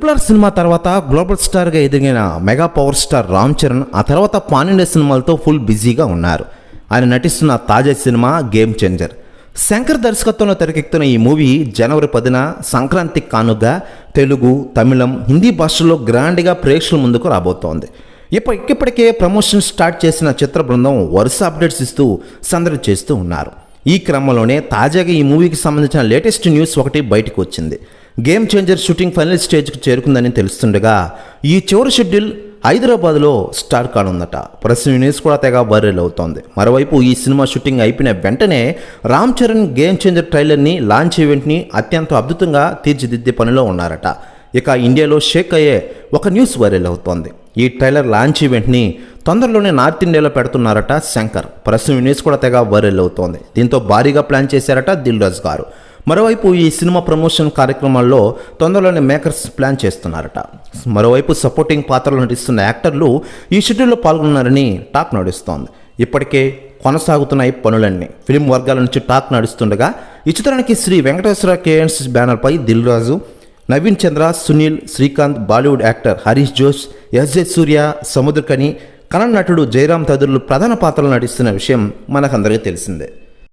ట్రిపులర్ cinema తర్వాత global స్టార్గా ఎదిగిన mega power star Ram Charan ఆ తర్వాత పాన్ సినిమాలతో ఫుల్ బిజీగా ఉన్నారు. ఆయన నటిస్తున్న తాజా సినిమా గేమ్ చేంజర్. శంకర్ దర్శకత్వంలో తెరకెక్కుతున్న ఈ మూవీ జనవరి పదిన సంక్రాంతి కానుగా తెలుగు తమిళం హిందీ భాషల్లో గ్రాండ్గా ప్రేక్షకుల ముందుకు రాబోతోంది. ఇప్పటి ఇప్పటికే ప్రమోషన్ స్టార్ట్ చేసిన చిత్ర బృందం వరుస అప్డేట్స్ ఇస్తూ సందడి చేస్తూ ఉన్నారు. ఈ క్రమంలోనే తాజాగా ఈ మూవీకి సంబంధించిన లేటెస్ట్ న్యూస్ ఒకటి బయటకు వచ్చింది. గేమ్ చేంజర్ షూటింగ్ ఫైనల్ స్టేజ్కి చేరుకుందని తెలుస్తుండగా ఈ చివరి షెడ్యూల్ హైదరాబాద్లో స్టార్ట్ కానుందట. ప్రస్తుతం న్యూస్ కూడా తెగ వైరల్ అవుతోంది. మరోవైపు ఈ సినిమా షూటింగ్ అయిపోయిన వెంటనే రామ్ చరణ్ గేమ్ చేంజర్ ట్రైలర్ని లాంచ్ ఈవెంట్ని అత్యంత అద్భుతంగా తీర్చిదిద్దే పనిలో ఉన్నారట. ఇక ఇండియాలో షేక్ అయ్యే ఒక న్యూస్ వైరల్ అవుతోంది. ఈ ట్రైలర్ లాంచ్ ఈవెంట్ని తొందరలోనే నార్త్ ఇండియాలో పెడుతున్నారట శంకర్. ప్రస్తుతం న్యూస్ కూడా తెగ వైరల్ అవుతోంది. దీంతో భారీగా ప్లాన్ చేశారట దిల్రాజ్ గారు. మరోవైపు ఈ సినిమా ప్రమోషన్ కార్యక్రమాల్లో తొందరలోనే మేకర్స్ ప్లాన్ చేస్తున్నారట. మరోవైపు సపోర్టింగ్ పాత్రలు నటిస్తున్న యాక్టర్లు ఈ షెడ్యూల్లో పాల్గొన్నారని టాక్ నడుస్తోంది. ఇప్పటికే కొనసాగుతున్నాయి పనులన్నీ. ఫిలిం వర్గాల నుంచి టాక్ నడుస్తుండగా ఈ చిత్రానికి శ్రీ వెంకటేశ్వర కేఎన్స్ బ్యానర్పై Dil Raju Naveen Chandra Sunil Srikanth Bollywood actor Harish Josh SJ Surya Samuthirakani Kannada నటుడు జయరామ్ తదితరులు ప్రధాన పాత్రలు నటిస్తున్న విషయం మనకందరికీ తెలిసిందే.